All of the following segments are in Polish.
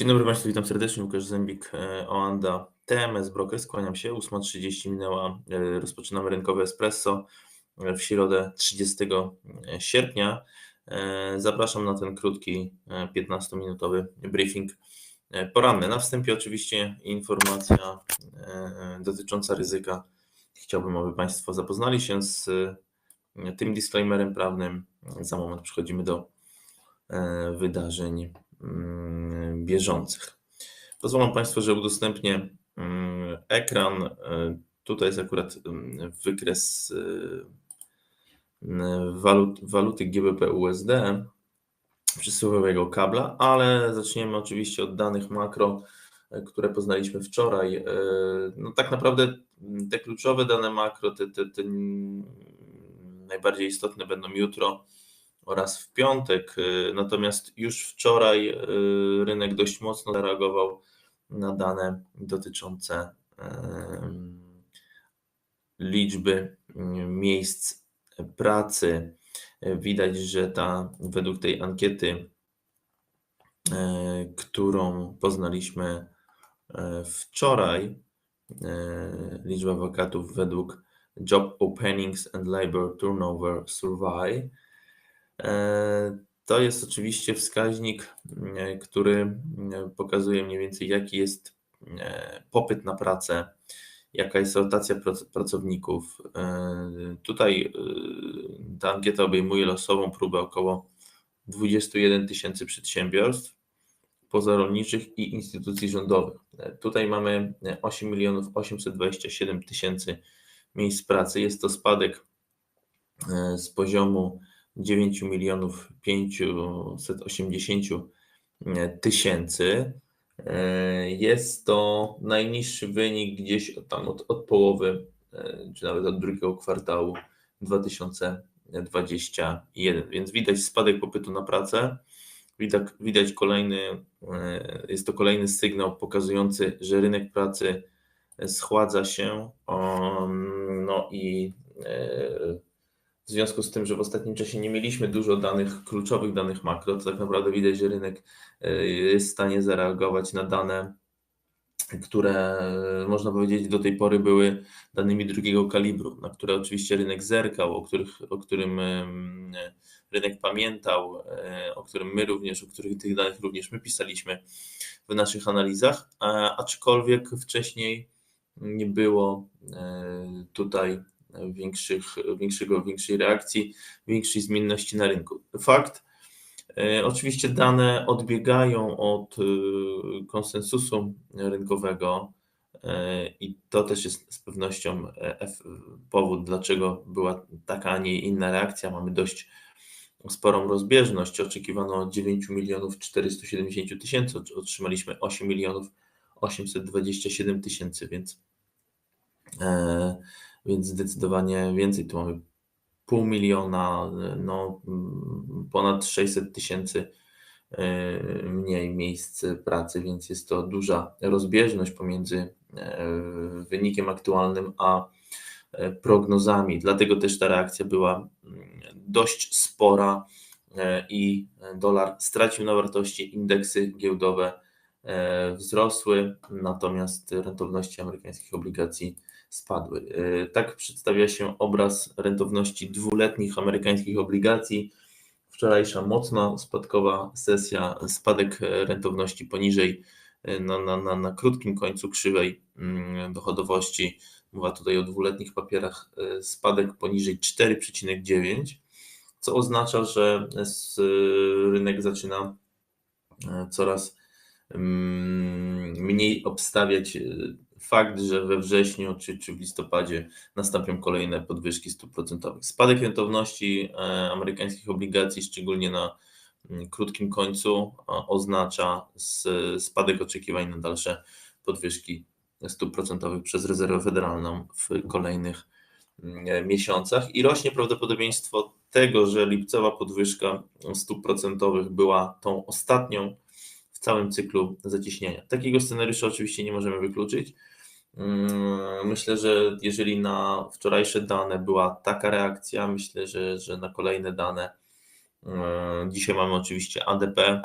Dzień dobry Państwu, witam serdecznie. Łukasz Zębik, e, Oanda, TMS Brokers. Kłaniam się. 8.30 minęła. e, Rozpoczynamy rynkowe espresso e, w środę 30 sierpnia. Zapraszam na ten krótki, e, 15-minutowy briefing poranny. Na wstępie oczywiście informacja dotycząca ryzyka. Chciałbym, aby Państwo zapoznali się z tym disclaimerem prawnym. Za moment przechodzimy do wydarzeń bieżących. Pozwolą Państwo, że udostępnię mm, ekran. E, Tutaj jest akurat mm, wykres e, walut, waluty GBP USD przesyłowego kabla, ale zaczniemy oczywiście od danych makro, e, które poznaliśmy wczoraj. No tak naprawdę te kluczowe dane makro, te, te, te najbardziej istotne będą jutro oraz w piątek. y, Natomiast już wczoraj y, rynek dość mocno zareagował na dane dotyczące liczby mm, miejsc pracy. Widać, że ta według tej ankiety, e, którą poznaliśmy e, wczoraj, e, liczba wakatów według Job Openings and Labor Turnover Survey, To jest oczywiście wskaźnik, e, który e, pokazuje mniej więcej, jaki jest e, popyt na pracę, jaka jest rotacja prac- pracowników. E, Tutaj e, ta ankieta obejmuje losową próbę około 21 tysięcy przedsiębiorstw pozarolniczych i instytucji rządowych. E, Tutaj mamy e, 8 milionów 827 tysięcy miejsc pracy. Jest to spadek e, z poziomu 9 milionów 580 tysięcy. E, Jest to najniższy wynik gdzieś od, tam od, od połowy, e, czy nawet od drugiego kwartału 2021, więc widać spadek popytu na pracę. Widać, widać kolejny, e, jest to kolejny sygnał pokazujący, że rynek pracy schładza się. No i e, w związku z tym, że w ostatnim czasie nie mieliśmy dużo danych, kluczowych danych makro, to tak naprawdę widać, że rynek e, jest w stanie zareagować na dane, które e, można powiedzieć do tej pory były danymi drugiego kalibru, na które oczywiście rynek zerkał, o, których, o którym em, rynek pamiętał, e, o którym my również, o których tych danych również my pisaliśmy w naszych analizach, aczkolwiek wcześniej nie było e, tutaj większych, większego, większej reakcji, większej zmienności na rynku. Fakt, e, oczywiście dane odbiegają od e, konsensusu rynkowego e, i to też jest z pewnością powód, dlaczego była taka, a nie inna reakcja. Mamy dość sporą rozbieżność. Oczekiwano 9 milionów 470 tysięcy, ot- otrzymaliśmy 8 milionów 827 tysięcy, więc więc zdecydowanie więcej. Tu mamy pół miliona, no, ponad 600 tysięcy e, mniej miejsc pracy, więc jest to duża rozbieżność pomiędzy e, wynikiem aktualnym a e, prognozami. Dlatego też ta reakcja była mm, dość spora i dolar stracił na wartości, indeksy giełdowe wzrosły, natomiast rentowności amerykańskich obligacji spadły. E, Tak przedstawia się obraz rentowności dwuletnich amerykańskich obligacji. Wczorajsza mocno spadkowa sesja, spadek e, rentowności poniżej e, na, na, na, na krótkim końcu krzywej mm, dochodowości. Mowa tutaj o dwuletnich papierach, spadek poniżej 4,9, co oznacza, że rynek zaczyna coraz mm, mniej obstawiać fakt, że we wrześniu czy, czy w listopadzie nastąpią kolejne podwyżki stóp procentowych. Spadek rentowności e, amerykańskich obligacji, szczególnie na mm, krótkim końcu, a, oznacza spadek oczekiwań na dalsze podwyżki stóp procentowych przez rezerwę federalną w kolejnych mm, miesiącach i rośnie prawdopodobieństwo tego, że lipcowa podwyżka stóp procentowych była tą ostatnią w całym cyklu zacieśnienia. Takiego scenariusza oczywiście nie możemy wykluczyć. Mm, Myślę, że jeżeli na wczorajsze dane była taka reakcja, myślę, że, że na kolejne dane. mm, Dzisiaj mamy oczywiście ADP,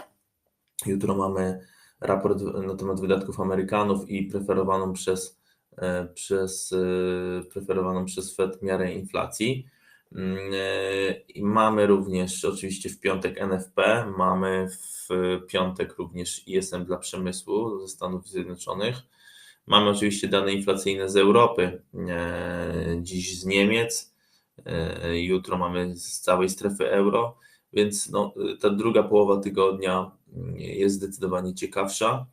jutro mamy raport na temat wydatków Amerykanów i preferowaną przez, e, przez, e, preferowaną przez Fed miarę inflacji. Mm, I mamy również oczywiście w piątek NFP, mamy w piątek również ISM dla przemysłu ze Stanów Zjednoczonych. Mamy oczywiście dane inflacyjne z Europy, dziś z Niemiec, jutro mamy z całej strefy euro, więc no, ta druga połowa tygodnia jest zdecydowanie ciekawsza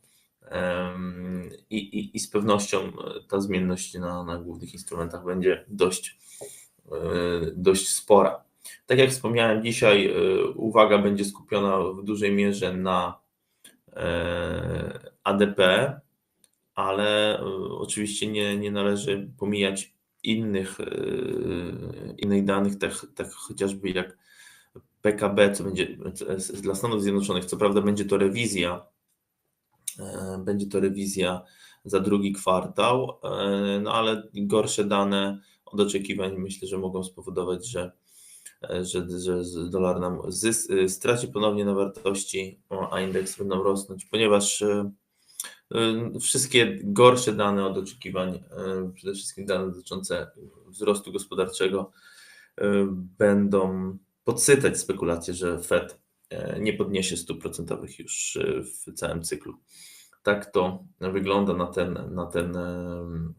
i, i, i z pewnością ta zmienność na, na głównych instrumentach będzie dość, dość spora. Tak jak wspomniałem, dzisiaj uwaga będzie skupiona w dużej mierze na ADP, ale oczywiście nie, nie należy pomijać innych, innych danych, tak, tak chociażby jak PKB, co będzie dla Stanów Zjednoczonych, co prawda będzie to rewizja, e, będzie to rewizja za drugi kwartał, e, no ale gorsze dane od oczekiwań myślę, że mogą spowodować, że, e, że, że dolar nam straci ponownie na wartości, a indeks będą rosnąć, ponieważ wszystkie gorsze dane od oczekiwań, przede wszystkim dane dotyczące wzrostu gospodarczego, będą podsycać spekulacje, że Fed nie podniesie stóp procentowych już w całym cyklu. Tak to wygląda na ten, na ten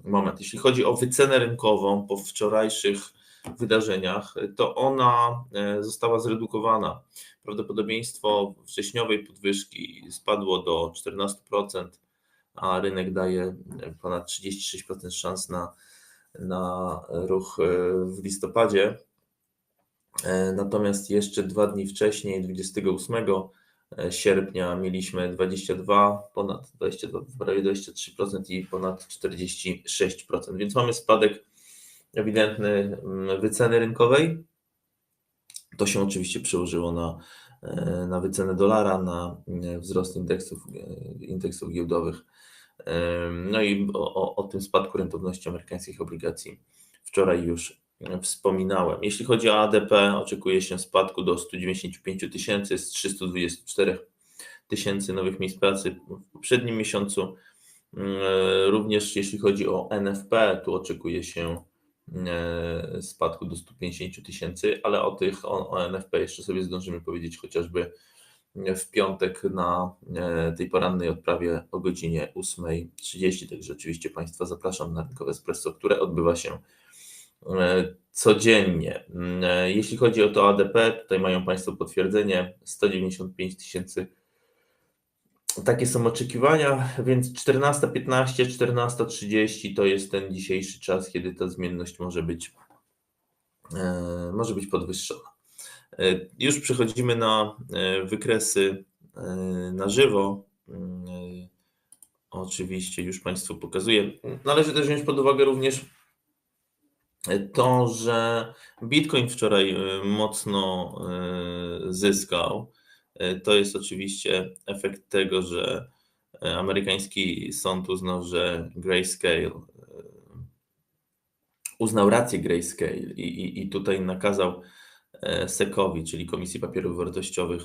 moment. Jeśli chodzi o wycenę rynkową po wczorajszych wydarzeniach, to ona została zredukowana. Prawdopodobieństwo wrześniowej podwyżki spadło do 14%, a rynek daje ponad 36% szans na, na ruch w listopadzie. E, natomiast jeszcze dwa dni wcześniej, 28 e, sierpnia, mieliśmy 22, ponad 22, prawie 23% i ponad 46%. Więc mamy spadek ewidentny wyceny rynkowej. To się oczywiście przełożyło na, e, na wycenę dolara, na wzrost indeksów, indeksów giełdowych. No i o, o tym spadku rentowności amerykańskich obligacji wczoraj już wspominałem. Jeśli chodzi o ADP, oczekuje się spadku do 195 tysięcy z 324 tysięcy nowych miejsc pracy w poprzednim miesiącu. Również jeśli chodzi o NFP, tu oczekuje się e, spadku do 150 tysięcy, ale o tych, o, o NFP jeszcze sobie zdążymy powiedzieć chociażby w piątek na e, tej porannej odprawie o godzinie 8.30. Także oczywiście Państwa zapraszam na rynkowe espresso, które odbywa się E, codziennie. E, jeśli chodzi o to ADP, tutaj mają Państwo potwierdzenie 195 tysięcy. Takie są oczekiwania, więc 14.15, 14.30 to jest ten dzisiejszy czas, kiedy ta zmienność może być, e, może być podwyższona. Już przechodzimy na wykresy na żywo. Oczywiście już Państwu pokazuję. Należy też wziąć pod uwagę również to, że Bitcoin wczoraj mocno zyskał, to jest oczywiście efekt tego, że amerykański sąd uznał, że Grayscale uznał rację Grayscale i, i, i tutaj nakazał SEC-owi, czyli Komisji Papierów Wartościowych,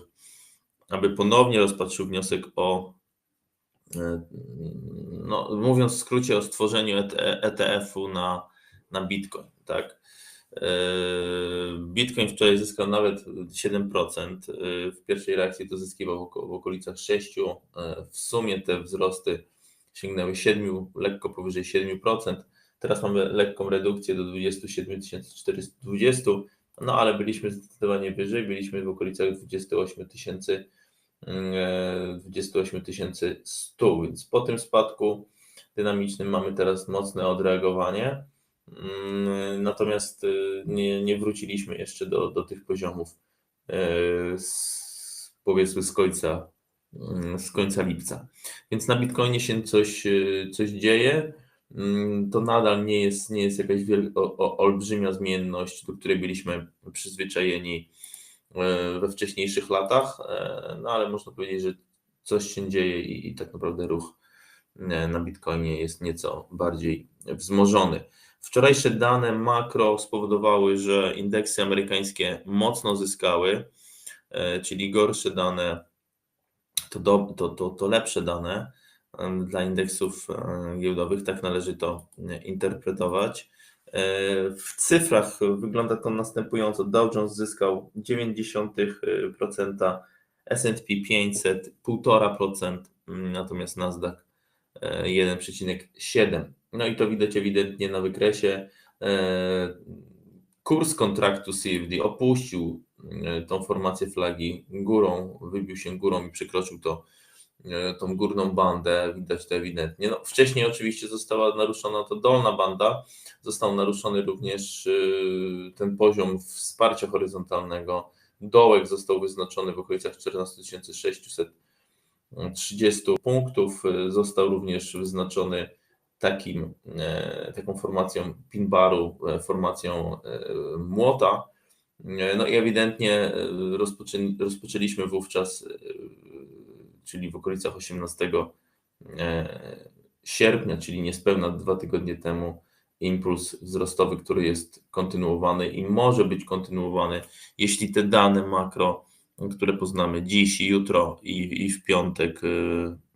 aby ponownie rozpatrzył wniosek o, no, mówiąc w skrócie, o stworzeniu ETF-u na na Bitcoin, tak? E, Bitcoin wczoraj zyskał nawet 7%. E, w pierwszej reakcji to zyskiwał w okolicach 6%. E, w sumie te wzrosty sięgnęły 7, lekko powyżej 7%. Teraz mamy lekką redukcję do 27 420, no ale byliśmy zdecydowanie wyżej, byliśmy w okolicach 28 tysięcy 28 100, więc po tym spadku dynamicznym mamy teraz mocne odreagowanie. Mm, natomiast y, nie, nie wróciliśmy jeszcze do, do tych poziomów y, z, powiedzmy z końca, mm, z końca lipca. Więc na Bitcoinie się coś, y, coś dzieje. Mm, to nadal nie jest, nie jest jakaś olbrzymia zmienność, do której byliśmy przyzwyczajeni we wcześniejszych latach, no ale można powiedzieć, że coś się dzieje i, i tak naprawdę ruch na Bitcoinie jest nieco bardziej wzmożony. Wczorajsze dane makro spowodowały, że indeksy amerykańskie mocno zyskały, e, czyli gorsze dane to, do, to, to, to lepsze dane dla indeksów giełdowych, tak należy to interpretować. W cyfrach wygląda to następująco. Dow Jones zyskał 0,9%, S&P 500 1,5%, natomiast Nasdaq 1,7%. No i to widać ewidentnie na wykresie. Kurs kontraktu CFD opuścił tą formację flagi górą, wybił się górą i przekroczył to tą górną bandę, widać to ewidentnie. No, wcześniej oczywiście została naruszona to dolna banda, został naruszony również ten poziom wsparcia horyzontalnego. Dołek został wyznaczony w okolicach 14 630 punktów. Został również wyznaczony takim, e, taką formacją pin baru, e, formacją e, młota. No i ewidentnie rozpoczęli, rozpoczęliśmy wówczas, czyli w okolicach 18 sierpnia, czyli niespełna dwa tygodnie temu, impuls wzrostowy, który jest kontynuowany i może być kontynuowany, jeśli te dane makro, które poznamy dziś jutro i, i w piątek,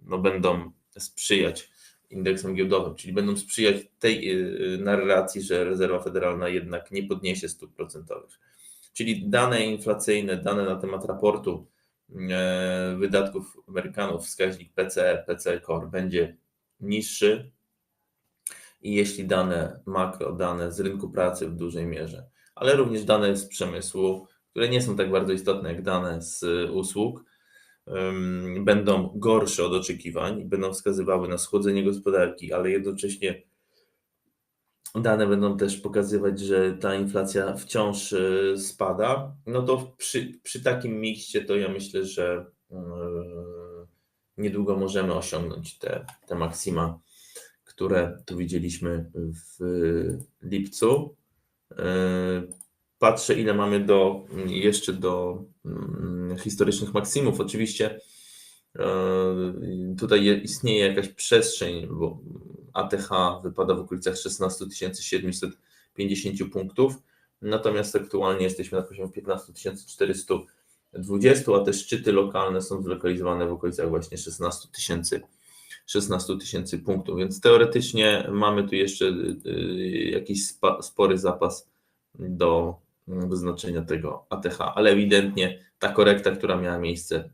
no, będą sprzyjać indeksem giełdowym, czyli będą sprzyjać tej y, narracji, że rezerwa federalna jednak nie podniesie stóp procentowych. Czyli dane inflacyjne, dane na temat raportu e, wydatków Amerykanów, wskaźnik PCE, PCE Core będzie niższy i jeśli dane makro, dane z rynku pracy w dużej mierze, ale również dane z przemysłu, które nie są tak bardzo istotne jak dane z usług, będą gorsze od oczekiwań, będą wskazywały na schłodzenie gospodarki, ale jednocześnie dane będą też pokazywać, że ta inflacja wciąż e, spada, no to przy, przy takim mikście to ja myślę, że e, niedługo możemy osiągnąć te, te maksima, które tu widzieliśmy w lipcu. Patrzę, ile mamy do, jeszcze do mm, historycznych maksimów. Oczywiście e, tutaj istnieje jakaś przestrzeń, bo ATH wypada w okolicach 16 750 punktów, natomiast aktualnie jesteśmy na poziomie 15 420, a te szczyty lokalne są zlokalizowane w okolicach właśnie 16 tysięcy 16 tysięcy punktów, więc teoretycznie mamy tu jeszcze y, y, jakiś spory zapas do wyznaczenia tego ATH, ale ewidentnie ta korekta, która miała miejsce e,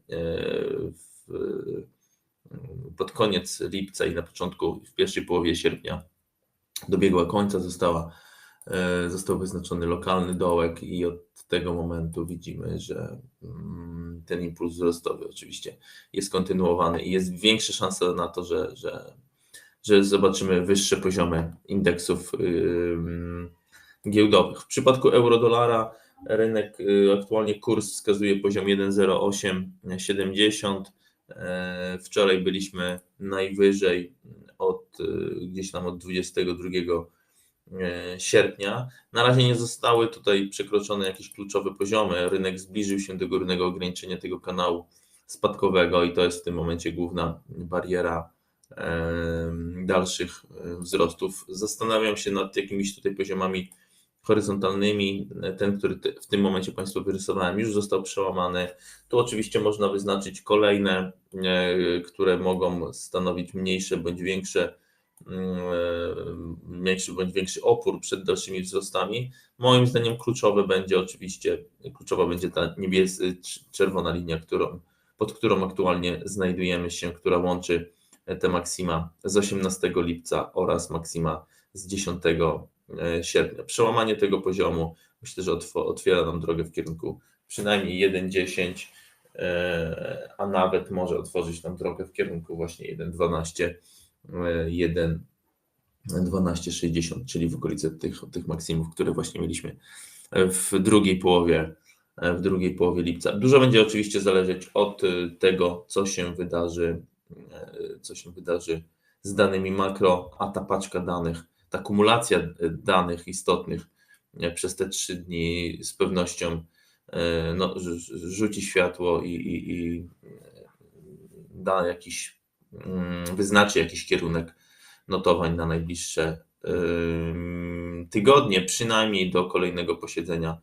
w, pod koniec lipca i na początku, w pierwszej połowie sierpnia dobiegła końca, została, e, został wyznaczony lokalny dołek i od tego momentu widzimy, że mm, ten impuls wzrostowy oczywiście jest kontynuowany i jest większa szansa na to, że, że, że zobaczymy wyższe poziomy indeksów giełdowych. W przypadku euro-dolara rynek y, aktualnie kurs wskazuje poziom 1,0870. E, wczoraj byliśmy najwyżej od y, gdzieś tam od 22 e, sierpnia. Na razie nie zostały tutaj przekroczone jakieś kluczowe poziomy. Rynek zbliżył się do górnego ograniczenia tego kanału spadkowego i to jest w tym momencie główna bariera e, dalszych wzrostów. Zastanawiam się nad jakimiś tutaj poziomami horyzontalnymi. Ten, który w tym momencie Państwu wyrysowałem, już został przełamany. Tu oczywiście można wyznaczyć kolejne, e, które mogą stanowić mniejsze bądź większe, mm, e, mniejszy bądź większy opór przed dalszymi wzrostami. Moim zdaniem kluczowe będzie oczywiście, kluczowa będzie ta niebieska, czerwona linia, którą, pod którą aktualnie znajdujemy się, która łączy te maksima z 18 lipca oraz maksima z 10 E, sierpnia. Przełamanie tego poziomu myślę, że otwiera nam drogę w kierunku przynajmniej 1,10, e, a nawet może otworzyć nam drogę w kierunku właśnie 1,12, 1,1260, czyli w okolicy tych, tych maksimów, które właśnie mieliśmy w drugiej połowie w drugiej połowie lipca. Dużo będzie oczywiście zależeć od tego, co się wydarzy, e, co się wydarzy z danymi makro, a ta paczka danych ta kumulacja e, danych istotnych e, przez te trzy dni z pewnością e, no, rzuci światło i, i, i da jakiś, mm, wyznaczy jakiś kierunek notowań na najbliższe tygodnie, przynajmniej do kolejnego posiedzenia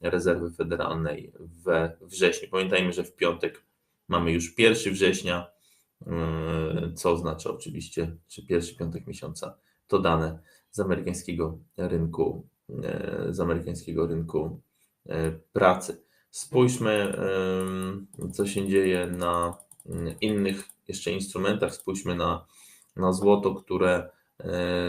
rezerwy federalnej we wrześniu. Pamiętajmy, że w piątek Mamy już 1 września, co oznacza oczywiście, że pierwszy piątek miesiąca to dane z amerykańskiego rynku, yy, z amerykańskiego rynku yy, pracy. Spójrzmy, co się dzieje na innych jeszcze instrumentach. Spójrzmy na, na złoto, które yy,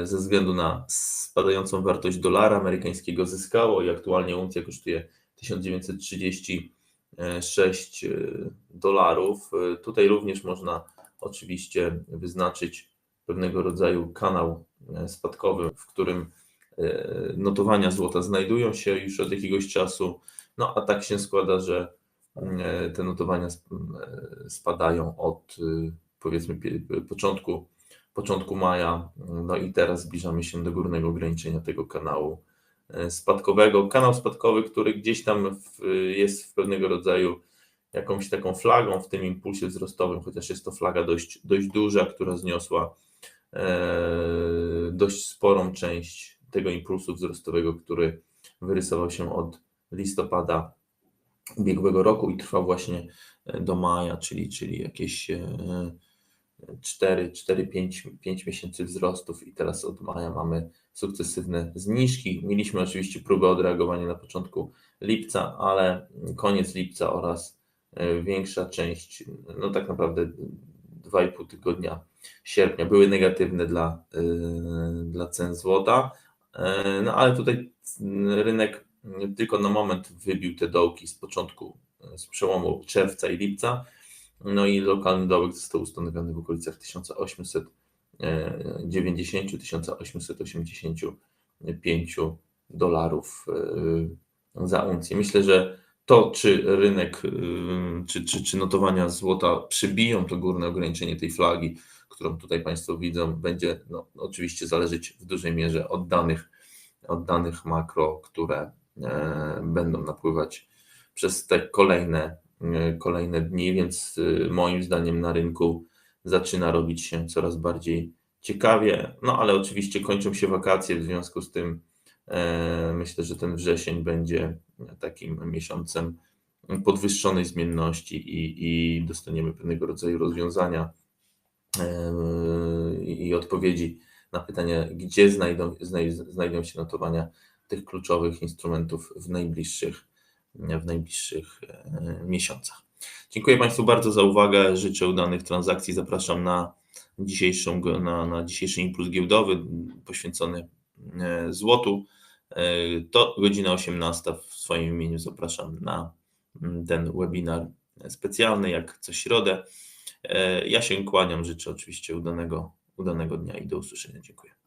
ze względu na spadającą wartość dolara amerykańskiego zyskało i aktualnie uncja kosztuje 1936 dolarów. Tutaj również można oczywiście wyznaczyć pewnego rodzaju kanał spadkowy, w którym e, notowania złota znajdują się już od jakiegoś czasu. No a tak się składa, że e, te notowania e, spadają od e, powiedzmy początku, początku maja, no i teraz zbliżamy się do górnego ograniczenia tego kanału e, spadkowego. Kanał spadkowy, który gdzieś tam w, jest w pewnego rodzaju jakąś taką flagą w tym impulsie wzrostowym, chociaż jest to flaga dość, dość duża, która zniosła e, dość sporą część tego impulsu wzrostowego, który wyrysował się od listopada ubiegłego roku i trwał właśnie do maja, czyli, czyli jakieś e, 4, 4 5, 5 miesięcy wzrostów i teraz od maja mamy sukcesywne zniżki. Mieliśmy oczywiście próbę odreagowania na początku lipca, ale koniec lipca oraz e, większa część, no tak naprawdę 2,5 tygodnia sierpnia były negatywne dla, e, dla cen złota. E, No ale tutaj rynek tylko na moment wybił te dołki z początku, z przełomu czerwca i lipca. No i lokalny dołek został ustanowiony w okolicach 1890-1885 dolarów za uncję. Myślę, że to, czy rynek, czy, czy, czy notowania złota przybiją to górne ograniczenie tej flagi, którą tutaj Państwo widzą, będzie no, oczywiście zależeć w dużej mierze od danych, od danych makro, które e, będą napływać przez te kolejne e, kolejne dni, więc e, moim zdaniem na rynku zaczyna robić się coraz bardziej ciekawie. No ale oczywiście kończą się wakacje, w związku z tym myślę, że ten wrzesień będzie takim miesiącem podwyższonej zmienności i, i dostaniemy pewnego rodzaju rozwiązania i odpowiedzi na pytanie, gdzie znajdą, znaj, znajdą się notowania tych kluczowych instrumentów w najbliższych w najbliższych e, miesiącach. Dziękuję Państwu bardzo za uwagę. Życzę udanych transakcji. Zapraszam na, dzisiejszą, na, na dzisiejszy impuls giełdowy poświęcony e, złotu. E, To godzina 18. W swoim imieniu zapraszam na ten webinar specjalny, jak co środę. Ja się kłaniam. Życzę oczywiście udanego, udanego dnia i do usłyszenia. Dziękuję.